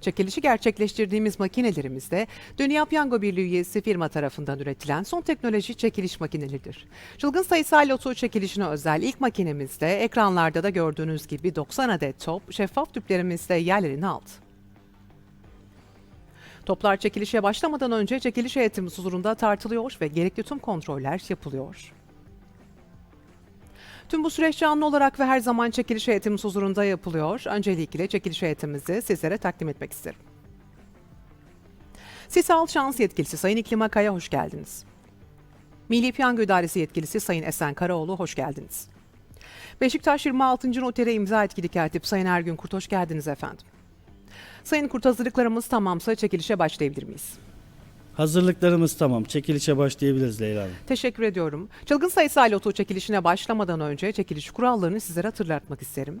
Çekilişi gerçekleştirdiğimiz makinelerimizde Dünya Piyango Birliği üyesi firma tarafından üretilen son teknoloji çekiliş makineleridir. Çılgın sayısal loto çekilişine özel ilk makinemizde ekranlarda da gördüğünüz gibi 90 adet top şeffaf tüplerimizde yerlerini aldı. Toplar çekilişe başlamadan önce çekiliş heyetimiz huzurunda tartılıyor ve gerekli tüm kontroller yapılıyor. Tüm bu süreç canlı olarak ve her zaman çekiliş heyetimiz huzurunda yapılıyor. Öncelikle çekiliş heyetimizi sizlere takdim etmek isterim. Sisal Şans Yetkilisi Sayın İklim Akay'a hoş geldiniz. Milli Piyango İdaresi Yetkilisi Sayın Esen Karaoğlu hoş geldiniz. Beşiktaş 26. notere imza etkili katip Sayın Ergün Kurt hoş geldiniz efendim. Sayın Kurt hazırlıklarımız tamamsa çekilişe başlayabilir miyiz? Hazırlıklarımız tamam. Çekilişe başlayabiliriz Leyla Hanım. Teşekkür ediyorum. Çılgın sayısal loto çekilişine başlamadan önce çekiliş kurallarını sizlere hatırlatmak isterim.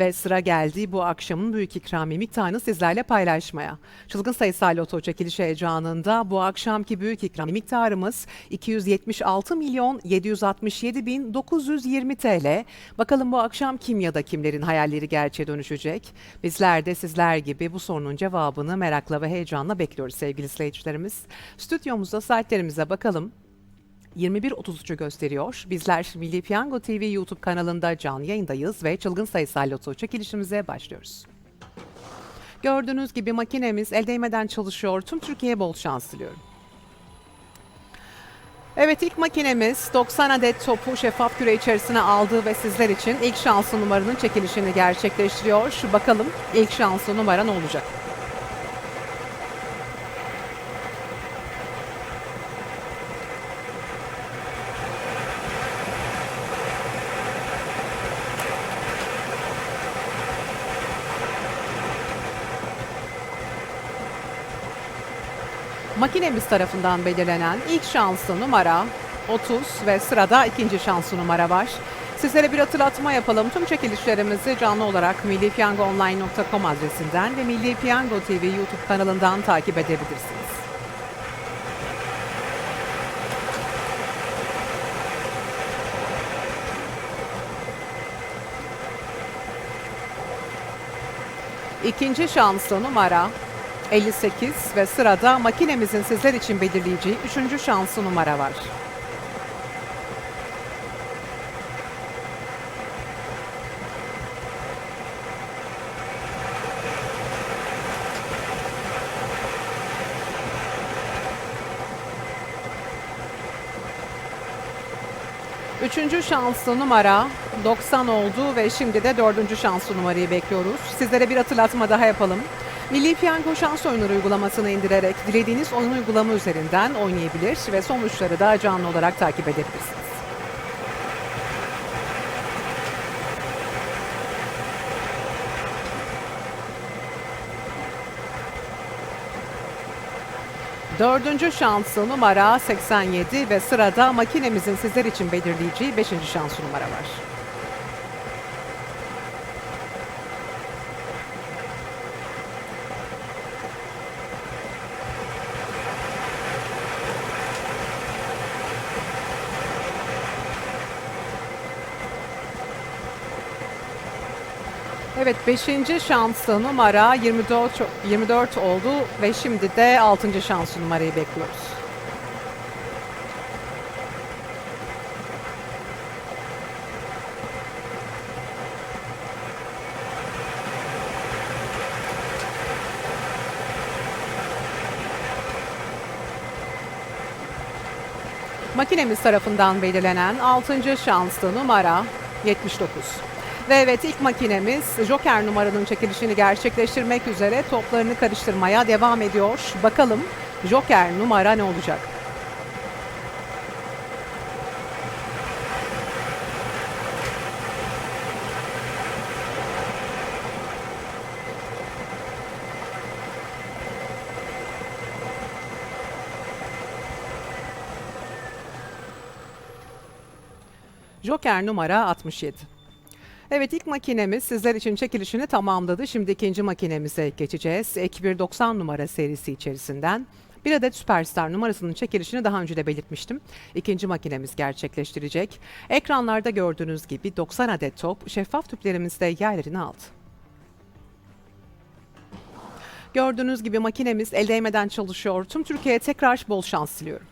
Ve sıra geldi bu akşamın büyük ikramiye miktarını sizlerle paylaşmaya. Çılgın sayısal loto çekiliş heyecanında bu akşamki büyük ikramiye miktarımız 276 milyon 767 bin 920 TL. Bakalım bu akşam kim ya da kimlerin hayalleri gerçeğe dönüşecek? Bizler de sizler gibi bu sorunun cevabını merakla ve heyecanla bekliyoruz sevgili izleyicilerimiz. Stüdyomuzda saatlerimize bakalım. 21.33'ü gösteriyor. Bizler Milli Piyango TV YouTube kanalında canlı yayındayız ve çılgın sayısal loto çekilişimize başlıyoruz. Gördüğünüz gibi makinemiz el değmeden çalışıyor. Tüm Türkiye'ye bol şans diliyorum. Evet ilk makinemiz 90 adet topu şeffaf küre içerisine aldı ve sizler için ilk şanslı numaranın çekilişini gerçekleştiriyor. Şu bakalım ilk şanslı numara ne olacak? Makinemiz tarafından belirlenen ilk şanslı numara 30 ve sırada ikinci şanslı numara var. Sizlere bir hatırlatma yapalım. Tüm çekilişlerimizi canlı olarak millipiyangoonline.com adresinden ve Milli Piyango TV YouTube kanalından takip edebilirsiniz. İkinci şanslı numara 58 ve sırada makinemizin sizler için belirleyeceği üçüncü şanslı numara var. Üçüncü şanslı numara 90 oldu ve şimdi de dördüncü şanslı numarayı bekliyoruz. Sizlere bir hatırlatma daha yapalım. Milli Piyango Şans Oyunları uygulamasını indirerek dilediğiniz oyun uygulama üzerinden oynayabilir ve sonuçları da canlı olarak takip edebilirsiniz. Dördüncü şanslı numara 87 ve sırada makinemizin sizler için belirleyeceği beşinci şanslı numara var. Evet 5. şansı numara 24, 24 oldu ve şimdi de 6. şansı numarayı bekliyoruz. Makinemiz tarafından belirlenen 6. şanslı numara 79. Ve evet ilk makinemiz Joker numaranın çekilişini gerçekleştirmek üzere toplarını karıştırmaya devam ediyor. Bakalım Joker numara ne olacak? Joker numara 67. Evet ilk makinemiz sizler için çekilişini tamamladı. Şimdi ikinci makinemize geçeceğiz. Ek 190 numara serisi içerisinden. Bir adet Süperstar numarasının çekilişini daha önce de belirtmiştim. İkinci makinemiz gerçekleştirecek. Ekranlarda gördüğünüz gibi 90 adet top şeffaf tüplerimizde yerlerini aldı. Gördüğünüz gibi makinemiz el değmeden çalışıyor. Tüm Türkiye'ye tekrar bol şans diliyorum.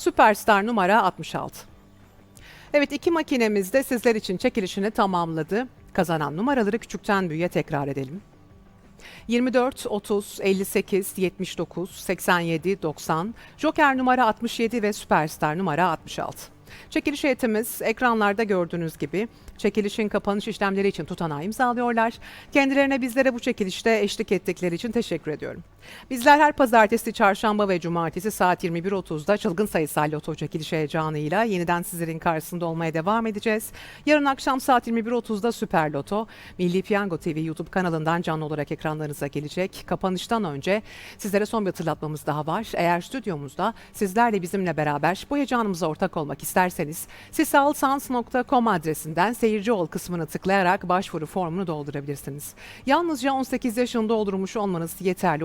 Süperstar numara 66. Evet iki makinemiz de sizler için çekilişini tamamladı. Kazanan numaraları küçükten büyüğe tekrar edelim. 24, 30, 58, 79, 87, 90, Joker numara 67 ve Süperstar numara 66. Çekiliş heyetimiz ekranlarda gördüğünüz gibi çekilişin kapanış işlemleri için tutanağı imzalıyorlar. Kendilerine bizlere bu çekilişte eşlik ettikleri için teşekkür ediyorum. Bizler her pazartesi, çarşamba ve cumartesi saat 21.30'da çılgın sayısal loto çekiliş heyecanıyla yeniden sizlerin karşısında olmaya devam edeceğiz. Yarın akşam saat 21.30'da Süper Loto, Milli Piyango TV YouTube kanalından canlı olarak ekranlarınıza gelecek. Kapanıştan önce sizlere son bir hatırlatmamız daha var. Eğer stüdyomuzda sizlerle bizimle beraber bu heyecanımıza ortak olmak isterseniz sisalsans.com adresinden seyirci ol kısmını tıklayarak başvuru formunu doldurabilirsiniz. Yalnızca 18 yaşını doldurmuş olmanız yeterli